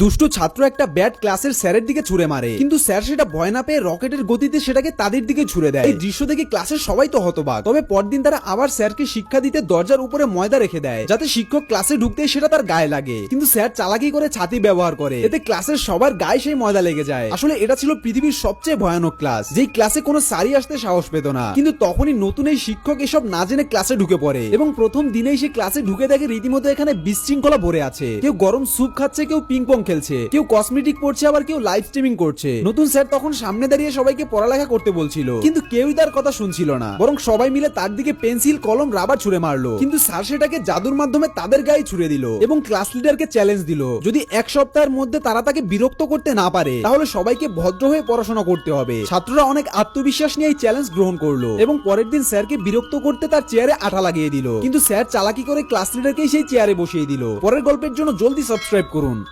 দুষ্ট ছাত্র একটা ব্যাট ক্লাসের স্যারের দিকে ছুড়ে মারে। কিন্তু স্যার সেটা ভয় না পেয়ে রকেটের গতিতে সেটাকে তাদের দিকে ছুড়ে দেয়। এই দৃশ্য দেখে ক্লাসের সবাই তো হতবাক। তবে পরদিন তারা আবার স্যারকে শিক্ষা দিতে দরজার উপরে ময়দা রেখে দেয়, যাতে শিক্ষক ক্লাসে ঢুকতে সেটা তার গায়ে লাগে। কিন্তু স্যার চালাকি করে ছাতি ব্যবহার করে। এতে ক্লাসের সবার গায়ে সেই ময়দা লেগে যায়। আসলে এটা ছিল পৃথিবীর সবচেয়ে ভয়ানক ক্লাস, যেই ক্লাসে কোনো সারি আসতে সাহস পেত না। কিন্তু তখনই নতুন এই শিক্ষক এসব না জেনে ক্লাসে ঢুকে পড়ে এবং প্রথম দিনেই সে ক্লাসে ঢুকে দেখে রীতিমতো এখানে বিশৃঙ্খলা ভরে আছে। কেউ গরম স্যুপ খাচ্ছে, কেউ পিং পং খেলছে। কেউ কসমেটিক পড়ছে আবার কেউ লাইভ স্ট্রিমিং করছে। নতুন স্যার তখন সামনে দাঁড়িয়ে সবাইকে পড়ালেখা করতে বলছিল। কিন্তু কেউই তার কথা শুনছিল না। বরং সবাই মিলে তার দিকে পেন্সিল কলম রাবার ছুড়ে মারলো। কিন্তু স্যার সেটাকে জাদুর মাধ্যমে তাদের গায়ে ছুড়ে দিল এবং ক্লাস লিডারকে চ্যালেঞ্জ দিল। যদি এক সপ্তাহের মধ্যে তারা তাকে বিরক্ত করতে না পারে, তাহলে সবাইকে ভদ্র হয়ে পড়াশোনা করতে হবে। ছাত্ররা অনেক আত্মবিশ্বাস নিয়ে এই চ্যালেঞ্জ গ্রহণ করল এবং পরের দিন স্যারকে বিরক্ত করতে তার চেয়ারে আঠা লাগিয়ে দিল। কিন্তু স্যার চালাকি করে ক্লাস লিডারকেই সেই চেয়ারে বসিয়ে দিল। পরের গল্পের জন্য জলদি সাবস্ক্রাইব করুন।